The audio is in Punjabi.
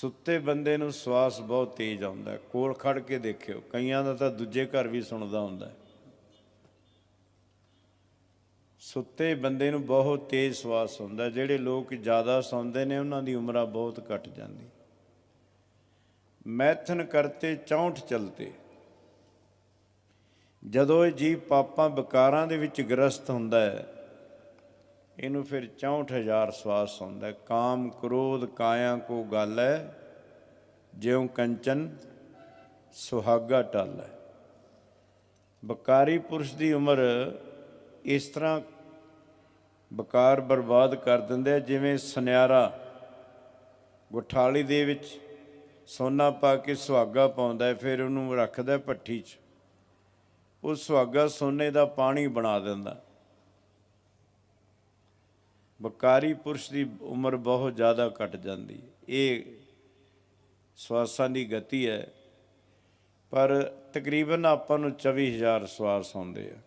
ਸੁੱਤੇ ਬੰਦੇ ਨੂੰ ਸਵਾਸ ਬਹੁਤ ਤੇਜ਼ ਆਉਂਦਾ, ਕੋਲ ਖੜ ਕੇ ਦੇਖਿਓ, ਕਈਆਂ ਦਾ ਤਾਂ ਦੂਜੇ ਘਰ ਵੀ ਸੁਣਦਾ ਹੁੰਦਾ। ਸੁੱਤੇ ਬੰਦੇ ਨੂੰ ਬਹੁਤ ਤੇਜ਼ ਸਵਾਸ ਹੁੰਦਾ, ਜਿਹੜੇ ਲੋਕ ਜ਼ਿਆਦਾ ਸੌਂਦੇ ਨੇ, ਉਹਨਾਂ ਦੀ ਉਮਰਾਂ ਬਹੁਤ ਘਟ ਜਾਂਦੀ। ਮੈਥਨ ਕਰਤੇ 64 ਚਲਤੇ। ਜਦੋਂ ਇਹ ਜੀਵ ਪਾਪਾਂ ਵਿਕਾਰਾਂ ਦੇ ਵਿੱਚ ਗ੍ਰਸਤ ਹੁੰਦਾ ਹੈ ਇਹਨੂੰ ਫਿਰ 64000 ਸਵਾਸ ਹੁੰਦਾ ਕਾਮ ਕ੍ਰੋਧ ਕਾਇਆ ਕੋ ਗੱਲ ਹੈ, ਜਿਉ ਕੰਚਨ ਸੁਹਾਗਾ ਟਲ ਹੈ। ਬਕਾਰੀ ਪੁਰਸ਼ ਦੀ ਉਮਰ ਇਸ ਤਰ੍ਹਾਂ ਬਕਾਰ ਬਰਬਾਦ ਕਰ ਦਿੰਦੇ ਜਿਵੇਂ ਸੁਨਿਆਰਾ ਗੁਠਾਲੀ ਦੇ ਵਿੱਚ ਸੋਨਾ ਪਾ ਕੇ ਸੁਹਾਗਾ ਪਾਉਂਦਾ ਫਿਰ ਉਹਨੂੰ ਰੱਖਦਾ ਭੱਠੀ 'ਚ। ਉਹ ਸੁਹਾਗਾ ਸੋਨੇ ਦਾ ਪਾਣੀ ਬਣਾ ਦਿੰਦਾ। ਬਕਾਰੀ ਪੁਰਸ਼ ਦੀ ਉਮਰ ਬਹੁਤ ਜ਼ਿਆਦਾ ਘਟ ਜਾਂਦੀ ਇਹ ਸਵਾਸਾਂ ਦੀ ਗਤੀ ਹੈ। ਪਰ ਤਕਰੀਬਨ ਆਪਾਂ ਨੂੰ 24000 ਸਵਾਸ ਆਉਂਦੇ ਆ।